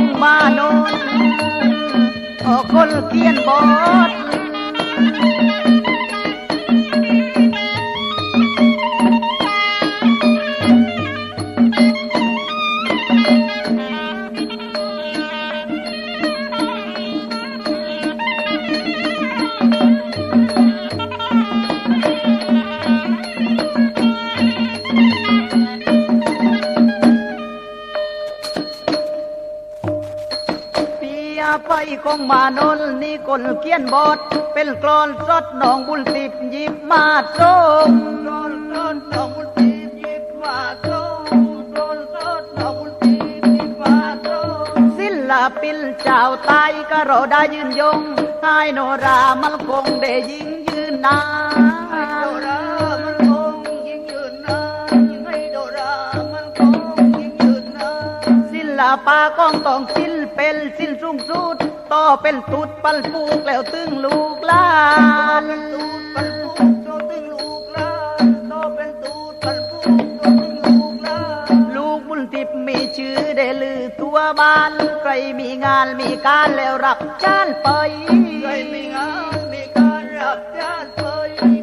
งมาโนนออกคนเขียนบทเปียไปคงมานนนี่คนเขียนบทเป็นกรอนสดหนองบุญติบยิบมาส้มกรอนสดหนองบุญติบยิบมาส้มกรอนสดหนองบุญติบยิบมาส้มศิลปินเจ้าไตก็รอได้ยืนยงให้โนรามันคงได้ยิงยืนนาน ลปะกองต้องศิลเป็นศิลสูงสุดต่อเป็นตุดปันปูกแล้วตึงลูกลานตูดปันปูกโตตึงลูกลานต่อเป็นตูดปันปูกโตตึงลูกลานลูกบุญทิพย์มีชื่อได้ลือตัวบ้านใครมีงานมีการแล้วรับจ้านไปใครมีงานมีการรับจ้านไป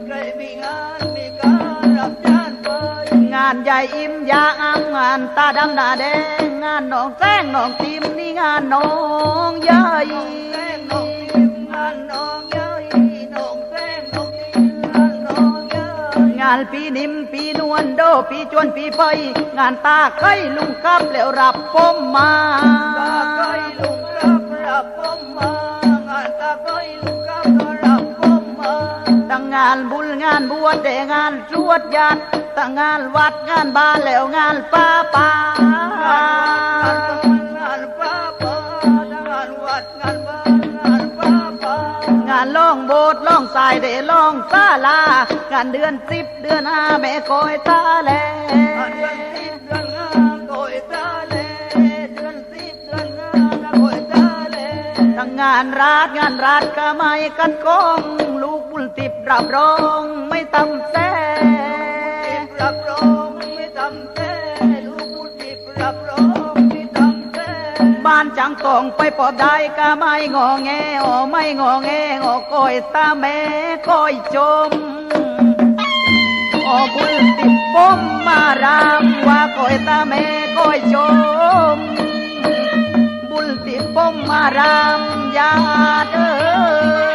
ใครมีงานมีการรับจ้านไปงานใหญ่อิ่มยาอางานตาดำหน้าแดงานน้องแจ้งน้องติมนี่งานน้องใหญ่แจ้งน้มงานน้องใหญ่น้องานนองใหญ่งานปีนิมปีนวลโดปีจวนปีไฟงานตาไข่ลุงครับแล้วรับผมมาตาไข่ลุงครับรับผมมางานตาไข่ลุงครับรับผมมาตั้งงานบุญงานบวชแต่งานสวดยัด ตั้งงานวัดงานบ้านแล้วงานป้าป่างานป้าป่างานวัดงานบ้านงานป้าป่างานล่องโบสถ์ล่องสายเดล่องศาลางานเดือนสิบเดือนห้าแม่คอยตาแลเดือนสิบเดือนห้าคอยตาแลเดือนสิบเดือนห้าคอยตาแลทั้งงานรัฐงานรัฐก็ไม่กันกองลูกบุญติบรับรองไม่ตำแซ่านจังกองไปปอดได้ก็ไม่งอแงอไม่งอแงงอคอยตาแม่คอยจมอบุญติดปมมารามว่าคอยตาแม่คอยชมบุญติดปมมารามยาเด้อ